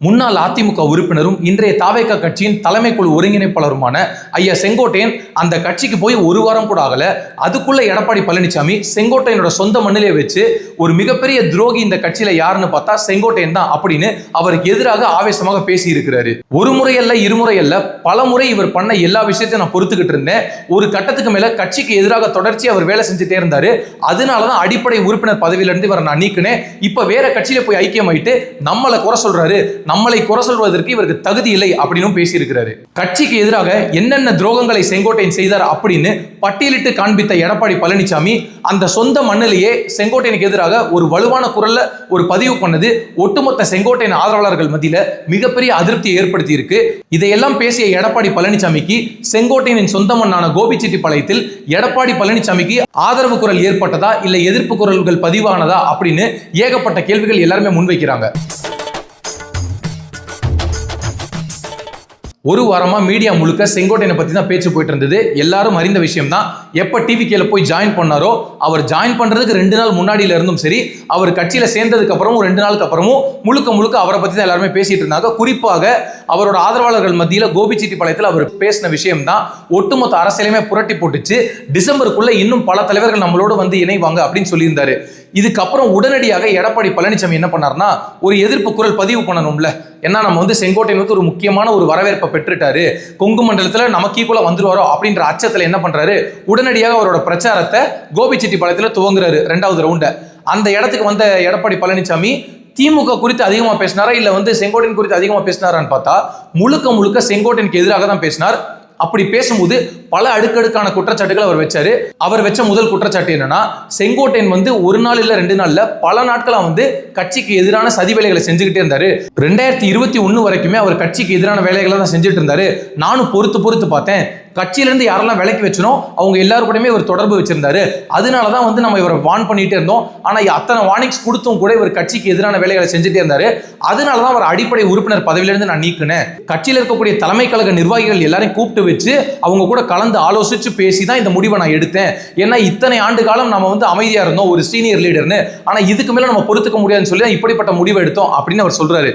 முன்னாள் அதிமுக உறுப்பினரும் இன்றைய தாவேக கட்சியின் தலைமை குழு ஒருங்கிணைப்பாளருமான ஐயா செங்கோட்டையன் அந்த கட்சிக்கு போய் ஒரு வாரம் கூட ஆகல. அதுக்குள்ள எடப்பாடி பழனிசாமி செங்கோட்டையனோட சொந்த மண்ணிலே வச்சு ஒரு மிகப்பெரிய துரோகி இந்த கட்சியில யாருன்னு பார்த்தா செங்கோட்டையன் தான் அப்படின்னு அவருக்கு எதிராக ஆவேசமாக பேசி இருக்கிறாரு ஒரு முறையல்ல இருமுறையல்ல பல முறை இவர் பண்ண எல்லா விஷயத்தையும் நான் பொறுத்துக்கிட்டு இருந்தேன். ஒரு கட்டத்துக்கு மேல கட்சிக்கு எதிராக தொடர்ச்சி அவர் வேலை செஞ்சுட்டே இருந்தாரு. அதனாலதான் அடிப்படை உறுப்பினர் பதவியில இருந்து இவரை நான் நீக்கினேன். இப்ப வேற கட்சியில போய் ஐக்கியமாயிட்டு நம்மளை குறை சொல்றாரு. நம்மளை குறை சொல்வதற்கு இவருக்கு தகுதி இல்லை அப்படின்னு பேசியிருக்கிறாரு. கட்சிக்கு எதிராக என்னென்ன துரோகங்களை செங்கோட்டையன் செய்தார் அப்படின்னு பட்டியலிட்டு காண்பித்த எடப்பாடி பழனிசாமி அந்த சொந்த மண்ணிலேயே செங்கோட்டையனுக்கு எதிராக ஒரு வலுவான குரல்ல ஒரு பதிவு பண்ணது ஒட்டுமொத்த செங்கோட்டையின் ஆதரவாளர்கள் மத்தியில மிகப்பெரிய அதிருப்தியை ஏற்படுத்தி இருக்கு இதையெல்லாம் பேசிய எடப்பாடி பழனிசாமிக்கு செங்கோட்டையனின் சொந்த மண்ணான கோபிச்செட்டிப்பாளையத்தில் எடப்பாடி பழனிசாமிக்கு ஆதரவு குரல் ஏற்பட்டதா இல்லை எதிர்ப்பு குரல்கள் பதிவானதா அப்படின்னு ஏகப்பட்ட கேள்விகள் எல்லாருமே முன்வைக்கிறாங்க. ஒரு வாரமாக மீடியா முழுக்க செங்கோட்டையனை பற்றி தான் பேச்சு போயிட்டு இருந்தது எல்லாரும் அறிந்த விஷயம் தான் எப்போ டிவிகேல போய் ஜாயின் பண்ணாரோ அவர் ஜாயின் பண்ணுறதுக்கு ரெண்டு நாள் முன்னாடியில இருந்தும் சரி அவர் கட்சியில் சேர்ந்ததுக்கு அப்புறமும் ரெண்டு நாளுக்கு அப்புறமும் முழுக்க முழுக்க அவரை பற்றி தான் எல்லாருமே பேசிட்டு இருந்தாங்க. குறிப்பாக அவரோட ஆதரவாளர்கள் மத்தியில கோபிச்செட்டிப்பாளையத்தில் அவர் பேசின விஷயம் தான் ஒட்டுமொத்த அரசியலையுமே புரட்டி போட்டுச்சு. டிசம்பருக்குள்ளே இன்னும் பல தலைவர்கள் நம்மளோட வந்து இணைவாங்க அப்படின்னு சொல்லியிருந்தாரு. இதுக்கப்புறம் உடனடியாக எடப்பாடி பழனிசாமி என்ன பண்ணார்னா ஒரு எதிர்ப்பு குரல் பதிவு பண்ணணும்ல. ஏன்னா நம்ம வந்து செங்கோட்டையன் வந்து ஒரு முக்கியமான ஒரு வரவேற்பை பெற்றுட்டாரு. கொங்கு மண்டலத்தில் நமக்கு ஈக்குவலாக வந்துருவாரோ அப்படின்ற அச்சத்தில் என்ன பண்ணுறாரு உடனடியாக அவரோட பிரச்சாரத்தை கோபிச்செட்டிப்பாளையத்தில் துவங்குறாரு ரெண்டாவது ரவுண்டை அந்த இடத்துக்கு வந்த எடப்பாடி பழனிசாமி திமுக குறித்து அதிகமாக பேசினாரா இல்லை வந்து செங்கோட்டையன் குறித்து அதிகமாக பேசினாரான்னு பார்த்தா முழுக்க முழுக்க செங்கோட்டையனுக்கு எதிராக தான் பேசினார். அப்படி பேசும்போது பல அடுக்கடுக்கான குற்றச்சாட்டுகள் அவர் வச்சாரு. அவர் வச்ச முதல் குற்றச்சாட்டு என்னன்னா செங்கோட்டையன் வந்து ஒரு நாள் இல்ல ரெண்டு நாள்ல பல நாட்களா வந்து கட்சிக்கு எதிரான சதி வேலைகளை செஞ்சுக்கிட்டே இருந்தாரு. ரெண்டாயிரத்தி இருபத்தி ஒன்னு வரைக்குமே அவர் கட்சிக்கு எதிரான வேலைகளை தான் செஞ்சுட்டு இருந்தாரு. நானும் பொறுத்து பொறுத்து பார்த்தேன். கட்சியிலேருந்து யாரெல்லாம் விலைக்கு வச்சனோ அவங்க எல்லாரும் கூடயுமே இவர் தொடர்பு வச்சிருந்தாரு. அதனால தான் வந்து நம்ம இவரை வான் பண்ணிட்டே இருந்தோம். ஆனால் அத்தனை வார்னிங்ஸ் கொடுத்தும் கூட இவர் கட்சிக்கு எதிரான வேலைகளை செஞ்சுட்டே இருந்தாரு. அதனால தான் அவர் அடிப்படை உறுப்பினர் பதவியிலேருந்து நான் நீக்கினேன். கட்சியில் இருக்கக்கூடிய தலைமை கழக நிர்வாகிகள் எல்லாரையும் கூப்பிட்டு வச்சு அவங்க கூட கலந்து ஆலோசிச்சு பேசி தான் இந்த முடிவை நான் எடுத்தேன். ஏன்னா இத்தனை ஆண்டு காலம் நம்ம வந்து அமைதியா இருந்தோம் ஒரு சீனியர் லீடர்னு. ஆனா இதுக்கு மேல நம்ம பொறுத்துக்க முடியாதுன்னு சொல்லி தான் இப்படிப்பட்ட முடிவை எடுத்தோம் அப்படின்னு அவர் சொல்றாரு.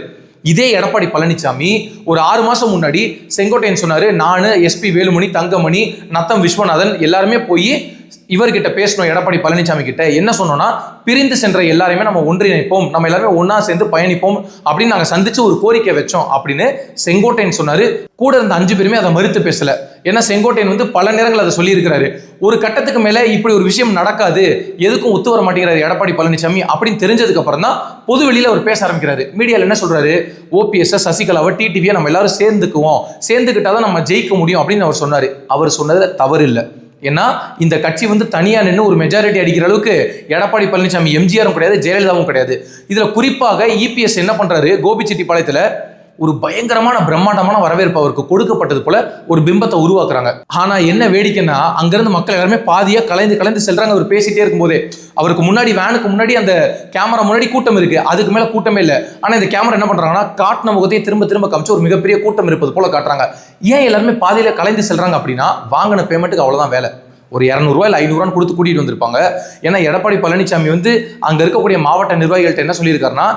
இதே எடப்பாடி பழனிசாமி ஒரு ஆறு மாசம் முன்னாடி செங்கோட்டையன் சொன்னாரு நானு எஸ்பி வேலுமணி தங்கமணி நத்தம் விஸ்வநாதன் எல்லாருமே போய் இவர்கிட்ட பேசணும் எடப்பாடி பழனிசாமி கிட்ட என்ன சொன்னோம்னா பிரிந்து சென்ற எல்லாரையுமே நம்ம ஒன்றிணைப்போம் நம்ம எல்லாருமே ஒன்னா சேர்ந்து பயணிப்போம் அப்படின்னு நாங்க சந்திச்சு ஒரு கோரிக்கை வச்சோம் அப்படின்னு செங்கோட்டையன் சொன்னாரு. கூட இருந்த அஞ்சு பேருமே அதை மறுத்து பேசல. ஏன்னா செங்கோட்டையன் வந்து பல நேரங்கள் அதை சொல்லியிருக்கிறாரு. ஒரு கட்டத்துக்கு மேல இப்படி ஒரு விஷயம் நடக்காது எதுக்கும் ஒத்து வர மாட்டேங்கிறாரு எடப்பாடி பழனிசாமி அப்படின்னு தெரிஞ்சதுக்கு அப்புறம் தான் பொது வெளியில அவர் பேச ஆரம்பிக்கிறாரு. மீடியால என்ன சொல்றாரு? ஓபிஎஸ் சசிகலாவை டிடிவியை நம்ம எல்லாரும் சேர்ந்துக்குவோம். சேர்ந்துக்கிட்டாதான் நம்ம ஜெயிக்க முடியும் அப்படின்னு அவர் சொன்னாரு. அவர் சொன்னதுல தவறு இல்லை. ஏன்னா இந்த கட்சி வந்து தனியா நின்று ஒரு மெஜாரிட்டி அடிக்கிற அளவுக்கு எடப்பாடி பழனிசாமி எம்ஜிஆரும் கிடையாது ஜெயலலிதாவும் கிடையாது. இதுல குறிப்பாக இபிஎஸ் என்ன பண்றாரு? கோபிச்செட்டிப்பாளையத்துல ஒரு பயங்கரமான பிரம்மாண்டமான வரவேற்பு அவருக்கு கொடுக்கப்பட்டது போல ஒரு பிம்பத்தை உருவாக்குறாங்க. ஆனா என்ன வேடிக்கைன்னா அங்கிருந்து மக்கள் எல்லாருமே பாதியா கலைந்து கலைந்து செல்றாங்க. அவர் பேசிட்டே இருக்கும்போதே அவருக்கு முன்னாடி வேனுக்கு முன்னாடி அந்த கேமரா முன்னாடி கூட்டம் இருக்கு. அதுக்கு மேல கூட்டமே இல்லை. ஆனா இந்த கேமரா என்ன பண்றாங்கன்னா காட்டின முகத்தையே திரும்ப திரும்ப காமிச்சு ஒரு மிகப்பெரிய கூட்டம் இருப்பது போல காட்டுறாங்க. ஏன் எல்லாருமே பாதியில கலைந்து செல்றாங்க அப்படின்னா வாங்கின பேமெண்ட்டுக்கு அவ்வளவுதான் வேலை. ஒரு இரநூறுவா இல்லை ஐநூறுவான்னு கொடுத்து கூட்டிகிட்டு வந்திருப்பாங்க. ஏன்னா எடப்பாடி பழனிசாமி வந்து அங்கே இருக்கக்கூடிய மாவட்ட நிர்வாகிகள்கிட்ட என்ன சொல்லியிருக்காருன்னா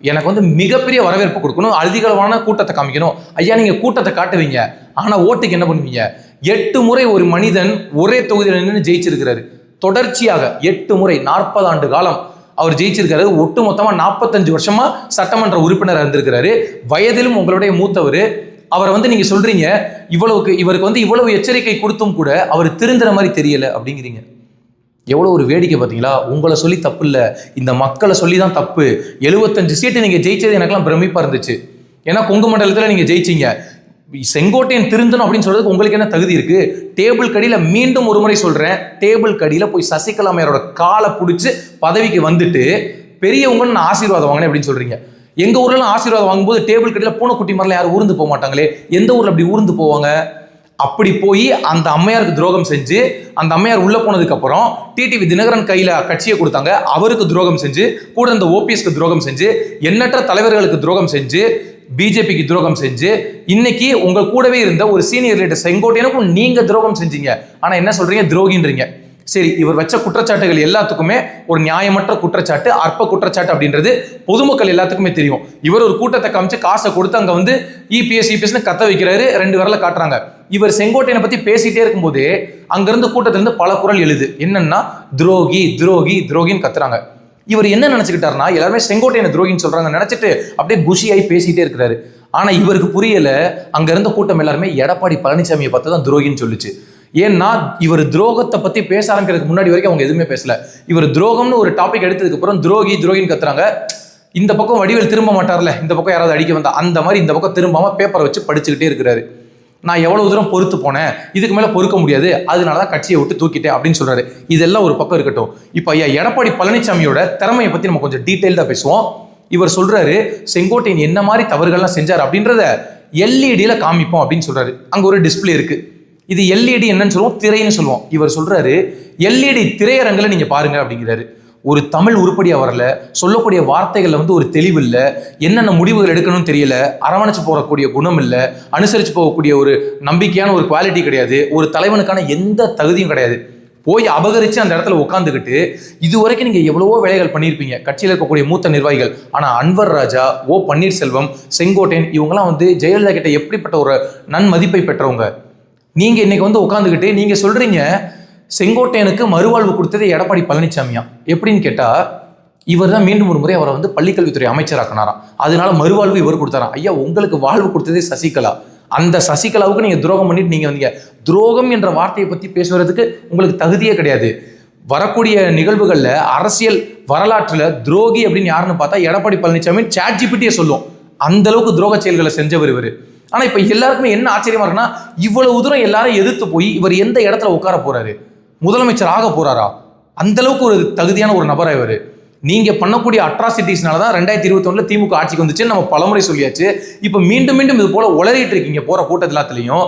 எனக்கு வந்து மிகப்பெரிய வரவேற்பு கொடுக்கணும். அதிகளவான கூட்டத்தை காமிக்கணும். ஐயா நீங்கள் கூட்டத்தை காட்டுவீங்க. ஆனால் ஓட்டுக்கு என்ன பண்ணுவீங்க? எட்டு முறை ஒரு மனிதன் ஒரே தொகுதியில் நின்று ஜெயிச்சிருக்கிறாரு. தொடர்ச்சியாக எட்டு முறை நாற்பது ஆண்டு காலம் அவர் ஜெயிச்சிருக்காரு ஒட்டு மொத்தமாக நாற்பத்தஞ்சு வருஷமா சட்டமன்ற உறுப்பினர் இருந்திருக்கிறாரு. வயதிலும் உங்களுடைய மூத்தவர். அவரை வந்து நீங்கள் சொல்கிறீங்க இவ்வளவுக்கு இவருக்கு வந்து இவ்வளவு எச்சரிக்கை கொடுத்தும் கூட அவர் திருந்துற மாதிரி தெரியல அப்படிங்கிறீங்க. எவ்வளோ ஒரு வேடிக்கை பார்த்தீங்களா? உங்களை சொல்லி தப்பு இல்லை இந்த மக்களை சொல்லி தான் தப்பு. எழுபத்தஞ்சு சீட்டு நீங்கள் ஜெயிச்சது எனக்கெல்லாம் பிரமிப்பாக இருந்துச்சு. ஏன்னா கொங்கு மண்டலத்தில் நீங்கள் ஜெயிச்சிங்க. செங்கோட்டையன் திருந்தணும் அப்படின்னு சொல்றதுக்கு உங்களுக்கு என்ன தகுதி இருக்கு? டேபிள் கடியில் மீண்டும் ஒரு முறை சொல்றேன். டேபிள் கடியில் போய் சசிகலாமையரோட காலை பிடிச்சி பதவிக்கு வந்துட்டு பெரியவங்கன்னு நான் ஆசீர்வாதம் வாங்கினேன் அப்படின்னு சொல்றீங்க. எங்க ஊர்லாம் ஆசீர்வாதம் வாங்கும்போது டேபிள் கடியில் பூனைக்குட்டி மாதிரிலாம் யாரும் ஊர்ந்து போக மாட்டாங்களே. எந்த ஊர்ல அப்படி ஊர்ந்து போவாங்க? அப்படி போய் அந்த அம்மையாருக்கு துரோகம் செஞ்சு அந்த அம்மையார் உள்ள போனதுக்கு அப்புறம் டிடிவி தினகரன் கையில கட்சியை கொடுத்தாங்க. அவருக்கு துரோகம் செஞ்சு கூட இந்த ஓபிஎஸ்க்கு துரோகம் செஞ்சு எண்ணற்ற தலைவர்களுக்கு துரோகம் செஞ்சு பிஜேபிக்கு துரோகம் செஞ்சு இன்னைக்கு உங்க கூடவே இருந்த ஒரு சீனியர் லீடர் செங்கோட்டையனுக்கும் நீங்க துரோகம் செஞ்சீங்க. ஆனா என்ன சொல்றீங்க? துரோகின்றீங்க. சரி இவர் வச்ச குற்றச்சாட்டுகள் எல்லாத்துக்குமே ஒரு நியாயமற்ற குற்றச்சாட்டு அற்ப குற்றச்சாட்டு அப்படின்றது பொதுமக்கள் எல்லாத்துக்குமே தெரியும். இவர் ஒரு கூட்டத்தை காமிச்சு காசை கொடுத்து அங்கே வந்து இபிஎஸ் இபிஎஸ்னு கத்த வைக்கிறாரு ரெண்டு விரல காட்டுறாங்க. இவர் செங்கோட்டையனை பத்தி பேசிட்டே இருக்கும்போது அங்கிருந்து கூட்டத்திலிருந்து பல குரல் எழுது. என்னன்னா துரோகி துரோகி துரோகின்னு கத்துறாங்க. இவர் என்ன நினச்சிக்கிட்டாருன்னா எல்லாருமே செங்கோட்டையனை துரோகின்னு சொல்றாங்க நினைச்சிட்டு அப்படியே குஷியாகி பேசிட்டே இருக்கிறாரு. ஆனா இவருக்கு புரியல அங்க இருந்த கூட்டம் எல்லாருமே எடப்பாடி பழனிசாமியை பார்த்து தான் துரோகின்னு சொல்லுச்சு. ஏன்னா இவர் துரோகத்தை பத்தி பேச ஆரம்பிக்கிறதுக்கு முன்னாடி வரைக்கும் அவங்க எதுவுமே பேசல. இவர் துரோகம்னு ஒரு டாபிக் எடுத்ததுக்கு அப்புறம் துரோகி துரோகின்னு கத்துறாங்க. இந்த பக்கம் வடிவேல் திரும்ப மாட்டார்ல. இந்த பக்கம் யாராவது அடிக்க வந்தா அந்த மாதிரி இந்த பக்கம் திரும்பாம பேப்பரை வச்சு படிச்சுக்கிட்டே இருக்கிறாரு. நான் எவ்வளவு தூரம் பொறுத்து போனேன்? இதுக்கு மேல பொறுக்க முடியாது. அதனால தான் கட்சியை விட்டு தூக்கிட்டேன் அப்படின்னு சொல்றாரு. இதெல்லாம் ஒரு பக்கம் இருக்கட்டும். இப்போ ஐயா எடப்பாடி பழனிசாமியோட திறமையை பத்தி நம்ம கொஞ்சம் டீட்டெயில்டா பேசுவோம். இவர் சொல்றாரு செங்கோட்டையன் என்ன மாதிரி தவறுகள்லாம் செஞ்சார் அப்படின்றத எல்இடியில காமிப்போம் அப்படின்னு சொல்றாரு. அங்க ஒரு டிஸ்பிளே இருக்கு. இது எல்இடி என்னன்னு சொல்லுவோம் திரைன்னு சொல்லுவோம். இவர் சொல்றாரு எல்இடி திரையரங்கில் நீங்க பாருங்க அப்படிங்கிறாரு. ஒரு தமிழ் உருப்படியாக வரல சொல்லக்கூடிய வார்த்தைகளில் வந்து ஒரு தெளிவு இல்லை என்னென்ன முடிவுகள் எடுக்கணும்னு தெரியல அரவணைச்சு போகக்கூடிய குணம் இல்லை அனுசரித்து போகக்கூடிய ஒரு நம்பிக்கையான ஒரு குவாலிட்டி கிடையாது ஒரு தலைவனுக்கான எந்த தகுதியும் கிடையாது. போய் அபகரித்து அந்த இடத்துல உட்காந்துக்கிட்டு இது வரைக்கும் நீங்கள் எவ்வளவோ வேலைகள் பண்ணியிருப்பீங்க கட்சியில் இருக்கக்கூடிய மூத்த நிர்வாகிகள் ஆனால் அன்வர் ராஜா ஓ பன்னீர்செல்வம் செங்கோட்டையன் இவங்கெல்லாம் வந்து ஜெயலலிதா கிட்ட எப்படிப்பட்ட ஒரு நன்மதிப்பை பெற்றவங்க? நீங்கள் இன்னைக்கு வந்து உட்காந்துக்கிட்டு நீங்கள் சொல்கிறீங்க செங்கோட்டையனுக்கு மறுவாழ்வு கொடுத்தது எடப்பாடி பழனிசாமியா எப்படின்னு கேட்டால் இவர் தான் மீண்டும் ஒரு முறை அவரை வந்து பள்ளிக்கல்வித்துறை அமைச்சராக்கினாராம். அதனால மறுவாழ்வு இவர் கொடுத்தாராம். ஐயா உங்களுக்கு வாழ்வு கொடுத்ததே சசிகலா. அந்த சசிகலாவுக்கு நீங்கள் துரோகம் பண்ணிட்டு நீங்கள் வந்தீங்க. துரோகம் என்ற வார்த்தையை பற்றி பேசுவதுக்கு உங்களுக்கு தகுதியே கிடையாது. வரக்கூடிய நிகழ்வுகளில் அரசியல் வரலாற்றில் துரோகி அப்படின்னு யாருன்னு பார்த்தா எடப்பாடி பழனிசாமி சாட் ஜிபிட்டியே சொல்லும். அந்த அளவுக்கு துரோக செயல்களை செஞ்சவர் இவர். ஆனால் இப்போ எல்லாருக்குமே என்ன ஆச்சரியமா இருக்குன்னா இவ்வளவு தூரம் எல்லாரும் எதிர்த்து போய் இவர் எந்த இடத்துல உட்கார போறாரு? முதலமைச்சர் ஆக போறாரா? அந்த அளவுக்கு ஒரு தகுதியான ஒரு நபரா இவர். நீங்க பண்ணக்கூடிய அட்ராசிட்டிஸ்னால தான் ரெண்டாயிரத்தி இருபத்தொன்னுல திமுக ஆட்சிக்கு வந்துச்சுன்னு நம்ம பலமுறை சொல்லியாச்சு. இப்போ மீண்டும் மீண்டும் இது போல உளறிட்டு இருக்கீங்க போற கூட்டத்து எல்லாத்துலேயும்.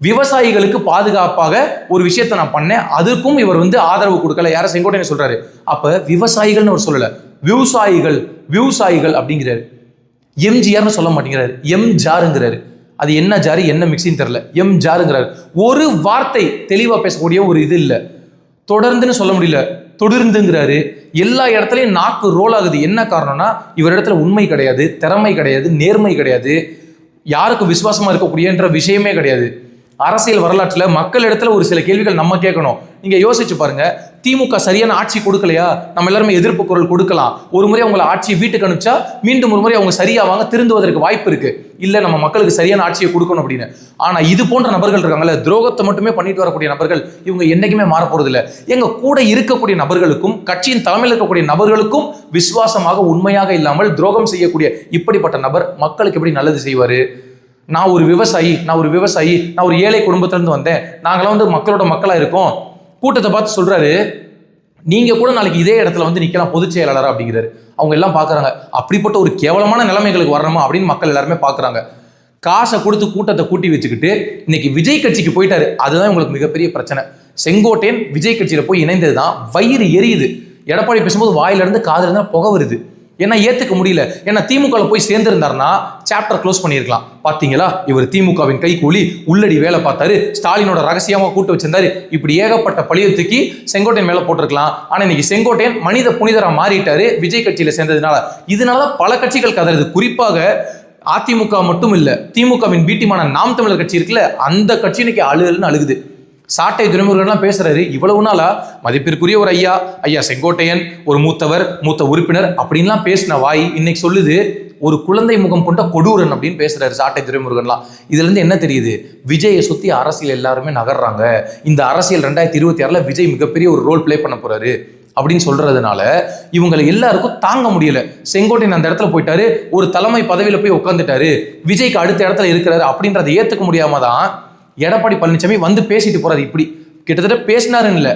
விவசாயிகளுக்கு பாதுகாப்பாக ஒரு விஷயத்தை நான் பண்ணேன். அதுக்கும் இவர் வந்து ஆதரவு கொடுக்கல. யார செங்கோட்டையன் சொல்றாரு. அப்ப விவசாயிகள்னு அவர் சொல்லல. விவசாயிகள் விவசாயிகள் அப்படிங்கிறாரு. எம்ஜிஆர்னு சொல்ல மாட்டேங்கிறாரு. எம் ஜாருங்கிறாரு அது என்ன ஜாரு என்ன மிக்சின்னு தெரில எம் ஜாருங்கிறாரு ஒரு வார்த்தை தெளிவாக பேசக்கூடிய ஒரு இது இல்லை. தொடர்ந்துன்னு சொல்ல முடியல. தொடர்ந்துங்கிறாரு. எல்லா இடத்துலையும் நாக்கு ரோல் ஆகுது. என்ன காரணம்னா இவர் இடத்துல உண்மை கிடையாது திறமை கிடையாது நேர்மை கிடையாது யாருக்கு விசுவாசமாக இருக்கக்கூடியன்ற விஷயமே கிடையாது. அரசியல் வரலாற்றில் மக்கள் இடத்துல ஒரு சில கேள்விகள் நம்ம கேட்கணும். நீங்கள் யோசிச்சு பாருங்க. திமுக சரியான ஆட்சி கொடுக்கலையா? நம்ம எல்லாருமே எதிர்ப்பு குரல் கொடுக்கலாம். ஒரு முறை அவங்களை ஆட்சியை வீட்டுக்கு அனுப்பிச்சா மீண்டும் ஒரு முறை அவங்க சரியாவாங்க திருந்துவதற்கு வாய்ப்பு இருக்கு. இல்ல நம்ம மக்களுக்கு சரியான ஆட்சியை கொடுக்கணும் அப்படின்னு. ஆனா இது போன்ற நபர்கள் இருக்காங்கல்ல துரோகத்தை மட்டுமே பண்ணிட்டு வரக்கூடிய நபர்கள் இவங்க என்னைக்குமே மாற போறது இல்ல எங்க கூட இருக்கக்கூடிய நபர்களுக்கும் கட்சியின் தலைமையில் இருக்கக்கூடிய நபர்களுக்கும் விசுவாசமாக உண்மையாக இல்லாமல் துரோகம் செய்யக்கூடிய இப்படிப்பட்ட நபர் மக்களுக்கு எப்படி நல்லது செய்வாரு? நான் ஒரு விவசாயி நான் ஒரு விவசாயி நான் ஒரு ஏழை குடும்பத்திலிருந்து வந்தேன். நாங்களாம் வந்து மக்களோட மக்களா இருக்கோம். கூட்டத்தை பார்த்து சொல்றாரு நீங்க கூட நாளைக்கு இதே இடத்துல வந்து நிக்கலாம் பொதுச் செயலாளர் அப்படிங்கிறாரு. அவங்க எல்லாம் பாக்குறாங்க அப்படிப்பட்ட ஒரு கேவலமான நிலைமைகளுக்கு வரணுமா? அப்படின்னு மக்கள் எல்லாருமே பாக்குறாங்க. காசை கொடுத்து கூட்டத்தை கூட்டி வச்சுக்கிட்டு இன்னைக்கு விஜய் கட்சிக்கு போயிட்டாரு. அதுதான் உங்களுக்கு மிகப்பெரிய பிரச்சனை. செங்கோட்டையன் விஜய் கட்சியில போய் இணைந்தது தான் வயிறு எரியுது. எடப்பாடி பேசும்போது வாயிலிருந்து காதுல இருந்தா புகை வருது. ஏன்னா ஏத்துக்க முடியல? ஏன்னா திமுகவில் போய் சேர்ந்திருந்தார்னா சாப்டர் க்ளோஸ் பண்ணியிருக்கலாம். பாத்தீங்களா? இவர் திமுகவின் கைகூலி உள்ளடி வேலை பார்த்தாரு ஸ்டாலினோட ரகசியமா கூட்டு வச்சிருந்தாரு. இப்படி ஏகப்பட்ட பழியை தூக்கி செங்கோட்டையன் மேல போட்டிருக்கலாம். ஆனா இன்னைக்கு செங்கோட்டையன் மனித புனிதரா மாறிட்டாரு விஜய் கட்சியில சேர்ந்ததுனால. இதனால பல கட்சிகள் கதறுது. குறிப்பாக அதிமுக மட்டும் இல்ல திமுகவின் பீட்டிமான நாம் தமிழர் கட்சி இருக்குல்ல அந்த கட்சி இன்னைக்கு அழுகல்னு அழுகுது. சாட்டை துறைமுருகன்லாம் பேசுறாரு இவ்வளவு நாளா மதிப்பிற்குரிய ஒரு ஐயா ஐயா செங்கோட்டையன் ஒரு மூத்தவர் மூத்த உறுப்பினர் அப்படின்லாம் பேசின வாய் இன்னைக்கு சொல்லுது ஒரு குழந்தை முகம் கொண்ட கொடூரன் அப்படின்னு பேசுறாரு சாட்டை துரைமுருகன்லாம் இதுல இருந்து என்ன தெரியுது? விஜயை சுத்தி அரசியல் எல்லாருமே நகர்றாங்க. இந்த அரசியல் ரெண்டாயிரத்தி இருபத்தி ஆறுல விஜய் மிகப்பெரிய ஒரு ரோல் ப்ளே பண்ண போறாரு அப்படின்னு சொல்றதுனால இவங்களை எல்லாருக்கும் தாங்க முடியல. செங்கோட்டையன் அந்த இடத்துல போயிட்டாரு ஒரு தலைமை பதவியில போய் உட்காந்துட்டாரு விஜய்க்கு அடுத்த இடத்துல இருக்கிறாரு அப்படின்றத ஏத்துக்க முடியாம தான் எடப்பாடி பழனிசாமி வந்து பேசிட்டு போறாரு. இப்படி கிட்டத்தட்ட பேசினாருன்னு இல்லை.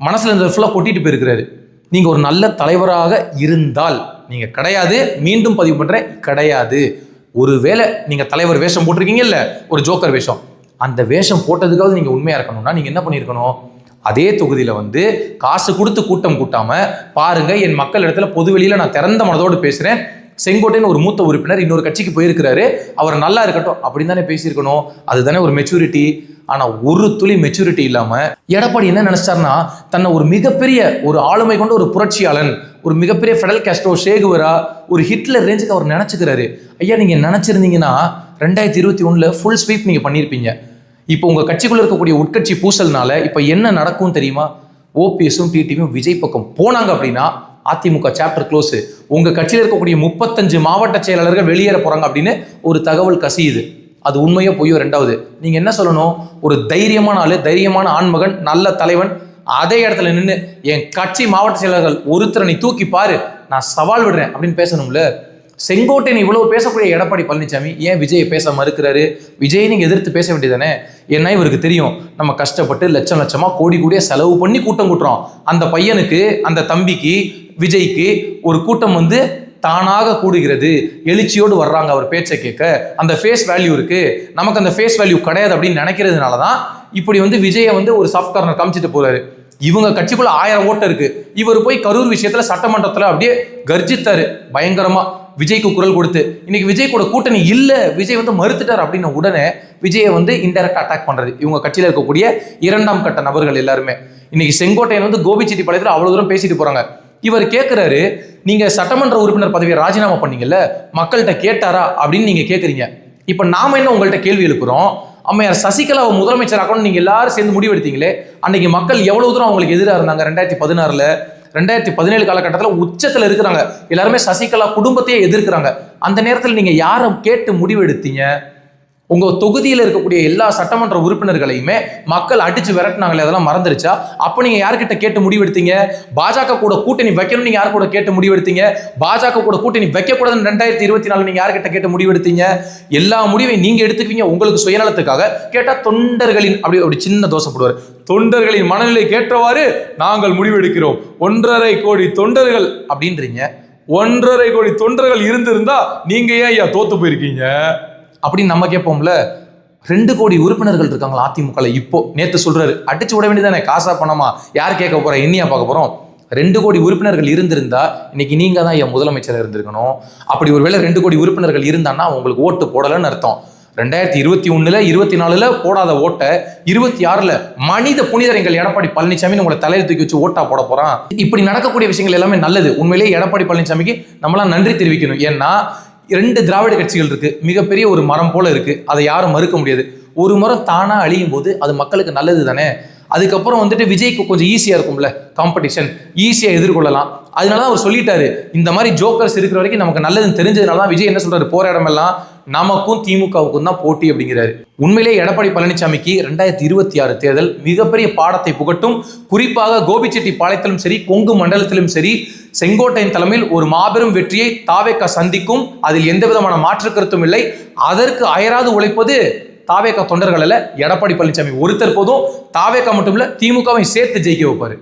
மனசுல இருந்தது ஃபுல்லாக கொட்டிட்டு போயிருக்கிறாரு. நீங்க ஒரு நல்ல தலைவராக இருந்தால் நீங்க கிடையாது. மீண்டும் பதிவு பண்றேன் கிடையாது. ஒருவேளை நீங்க தலைவர் வேஷம் போட்டிருக்கீங்கல்ல ஒரு ஜோக்கர் வேஷம். அந்த வேஷம் போட்டதுக்காவது நீங்க உண்மையா இருக்கணும்னா நீங்க என்ன பண்ணியிருக்கணும்? அதே தொகுதியில வந்து காசு கொடுத்து கூட்டம் கூட்டாம பாருங்க என் மக்கள் இடத்துல பொதுவெளியில நான் திறந்த மனதோடு பேசுறேன். செங்கோட்டைன்னு ஒரு மூத்த உறுப்பினர் இன்னொரு கட்சிக்கு போயிருக்கிறாரு. அவர் நல்லா இருக்கட்டும் அப்படின்னு தானே பேசியிருக்கணும். அதுதானே ஒரு மெச்சூரிட்டி ஆனா ஒரு துளி மெச்சூரிட்டி இல்லாம எடப்பாடி என்ன நினைச்சாருன்னா தன்னை ஒரு மிகப்பெரிய ஒரு ஆளுமை கொண்ட ஒரு புரட்சியாளன் ஒரு மிகப்பெரிய ஃபெடல் கேஸ்ட்ரோ ஷேகுவரா ஒரு ஹிட்லர் ரேஞ்சுக்கு அவர் நினைச்சுக்கிறாரு. ஐயா நீங்க நினைச்சிருந்தீங்கன்னா ரெண்டாயிரத்தி இருபத்தி ஒண்ணுல ஃபுல் ஸ்வீப் நீங்க பண்ணியிருப்பீங்க. இப்போ உங்க கட்சிக்குள்ள இருக்கக்கூடிய உட்கட்சி பூசல்னால இப்போ என்ன நடக்கும் தெரியுமா? ஓபிஎஸும் டிடிவியும் விஜய் பக்கம் போனாங்க அப்படின்னா அதிமுக சாப்டர் க்ளோஸ் உங்க கட்சியில் இருக்கக்கூடிய முப்பத்தஞ்சு மாவட்ட செயலாளர்கள் வெளியேற போறாங்க அப்படின்னு ஒரு தகவல் கசியுது. அது உண்மையோ பொய்யோ ரெண்டாவது. நீங்க என்ன சொல்லணும்? ஒரு தைரியமான ஆளு தைரியமான ஆண்மகன் நல்ல தலைவன் அதே இடத்துல நின்று என் கட்சி மாவட்ட செயலாளர்கள் ஒருத்தரை நீ தூக்கி பாரு நான் சவால் விடுறேன் அப்படின்னு பேசணும்ல? செங்கோட்டையன் இவ்வளவு பேசக்கூடிய எடப்பாடி பழனிசாமி ஏன் விஜயை பேச மறுக்கிறாரு? விஜயை நீங்க எதிர்த்து பேச வேண்டியதானே ஏன்னா இவருக்கு தெரியும் நம்ம கஷ்டப்பட்டு லட்சம் லட்சமா கோடி கோடியா செலவு பண்ணி கூட்டம் கூட்டுறோம். அந்த பையனுக்கு அந்த தம்பிக்கு விஜய்க்கு ஒரு கூட்டம் வந்து தானாக கூடுகிறது. எழுச்சியோடு வர்றாங்க அவர் பேச்சை கேட்க. அந்த ஃபேஸ் வேல்யூ இருக்கு. நமக்கு அந்த ஃபேஸ் வேல்யூ கிடையாது அப்படின்னு நினைக்கிறதுனால தான் இப்படி வந்து விஜயை வந்து ஒரு சாஃப்ட் கார்னர் காமிச்சிட்டு போறாரு. இவங்க கட்சிக்குள்ள ஆயிரம் ஓட்டு இருக்கு. இவர் போய் கரூர் விஷயத்துல சட்டமன்றத்துல அப்படியே கர்ஜித்தாரு. பயங்கரமா விஜய்க்கு குரல் கொடுத்து. இன்னைக்கு விஜய் கூட கூட்டணி இல்ல. விஜய் வந்து மறுத்துட்டார் அப்படின்ன உடனே விஜயை வந்து இன்டெரக்ட் அட்டாக் பண்றது. இவங்க கட்சியில இருக்கக்கூடிய இரண்டாம் கட்ட நபர்கள் எல்லாருமே. இன்னைக்கு செங்கோட்டையன் வந்து கோபிச்செட்டி பாளையத்தில் அவ்வளவு தூரம் பேசிட்டு போறாங்க. இவர் கேட்குறாரு நீங்கள் சட்டமன்ற உறுப்பினர் பதவியை ராஜினாமா பண்ணீங்கல்ல மக்கள்கிட்ட கேட்டாரா அப்படின்னு நீங்கள் கேட்குறீங்க இப்போ நாம என்ன உங்கள்கிட்ட கேள்வி எழுப்புறோம்? அம்மையார் சசிகலாவை முதலமைச்சர் முதலமைச்சராக்கணும் நீங்கள் எல்லாரும் சேர்ந்து முடிவெடுத்தீங்களே அன்னைக்கு மக்கள் எவ்வளோ தூரம் அவங்களுக்கு எதிராக இருந்தாங்க? ரெண்டாயிரத்தி பதினாறில் ரெண்டாயிரத்தி பதினேழு காலகட்டத்தில் உச்சத்தில் இருக்கிறாங்க. எல்லாருமே சசிகலா குடும்பத்தையே எதிர்க்கிறாங்க. அந்த நேரத்தில் நீங்கள் யாரை கேட்டு முடிவெடுத்தீங்க? உங்கள் தொகுதியில் இருக்கக்கூடிய எல்லா சட்டமன்ற உறுப்பினர்களையுமே மக்கள் அடித்து விரட்டினாங்களே அதெல்லாம் மறந்துருச்சா? அப்போ நீங்கள் யார்கிட்ட கேட்டு முடிவெடுத்தீங்க? பாஜக கூட கூட்டணி வைக்கணும்னு நீங்கள் யார் கூட கேட்டு முடிவெடுத்தீங்க? பாஜக கூட கூட்டணி வைக்கக்கூடாதுன்னு ரெண்டாயிரத்தி இருபத்தி நாலு நீங்கள் யார்கிட்ட கேட்டு முடிவெடுத்தீங்க? எல்லா முடிவையும் நீங்கள் எடுத்துக்குவீங்க உங்களுக்கு சுயநலத்துக்காக. கேட்டால் தொண்டர்களின் அப்படி அப்படி சின்ன தோசை போடுவார் தொண்டர்களின் மனநிலை கேட்டவாறு நாங்கள் முடிவெடுக்கிறோம். ஒன்றரை கோடி தொண்டர்கள் அப்படின்றீங்க. ஒன்றரை கோடி தொண்டர்கள் இருந்திருந்தா நீங்க ஏன் ஐயா தோத்து போயிருக்கீங்க? அப்படின்னு நம்ம கேட்போம்ல. ரெண்டு கோடி உறுப்பினர்கள் இருக்காங்களா அதிமுகல இப்போ. நேற்று சொல்றாரு அடிச்சு விட வேண்டியதானே காசா பணமா? யார் கேட்க போறா? என்னையா பார்க்க போறோம்? ரெண்டு கோடி உறுப்பினர்கள் இருந்திருந்தா இன்னைக்கு நீங்க தான் என் முதலமைச்சர் இருந்திருக்கணும். அப்படி ஒருவேளை ரெண்டு கோடி உறுப்பினர்கள் இருந்தான்னா உங்களுக்கு ஓட்டு போடலன்னு அர்த்தம். ரெண்டாயிரத்தி இருபத்தி ஒண்ணுல இருபத்தி நாலுல போடாத ஓட்டை இருபத்தி ஆறுல மனித புனிதர் எங்கள் எடப்பாடி பழனிசாமி உங்களை தலையில் தூக்கி வச்சு ஓட்டா போட போறான். இப்படி நடக்கக்கூடிய விஷயங்கள் எல்லாமே நல்லது. உண்மையிலேயே எடப்பாடி பழனிசாமிக்கு நம்மளாம் நன்றி தெரிவிக்கணும். ஏன்னா ரெண்டு திராவிட கட்சிகள் இருக்கு. மிகப்பெரிய ஒரு மரம் போல இருக்கு. அதை யாரும் மறுக்க முடியாது. ஒரு மரம் தானா அழியும் போது அது மக்களுக்கு நல்லது தானே அதுக்கப்புறம் வந்துட்டு விஜய்க்கு கொஞ்சம் ஈஸியாக இருக்கும்ல காம்படிஷன் ஈஸியாக எதிர்கொள்ளலாம். அதனால தான் அவர் சொல்லிட்டாரு இந்த மாதிரி ஜோக்கர்ஸ் இருக்கிற வரைக்கும் நமக்கு நல்லதுன்னு தெரிஞ்சதுனால தான் விஜய் என்ன சொல்றாரு போற இடமெல்லாம் நமக்கும் திமுகவுக்கும் தான் போட்டி அப்படிங்கிறாரு. உண்மையிலே எடப்பாடி பழனிசாமிக்கு ரெண்டாயிரத்தி இருபத்தி ஆறு தேர்தல் மிகப்பெரிய பாடத்தை புகட்டும். குறிப்பாக கோபிச்செட்டி பாளையத்திலும் சரி கொங்கு மண்டலத்திலும் சரி செங்கோட்டையின் தலைமையில் ஒரு மாபெரும் வெற்றியை தாவேக்கா சந்திக்கும். அதில் எந்த விதமான மாற்று கருத்தும் இல்லை. அதற்கு அயராது உழைப்பது தாவேக்கா தொண்டர்கள் அல்ல எடப்பாடி பழனிசாமி ஒருத்தர் போதும் தாவேக்கா மட்டும் இல்லை திமுகவை சேர்த்து ஜெயிக்க வைப்பாரு.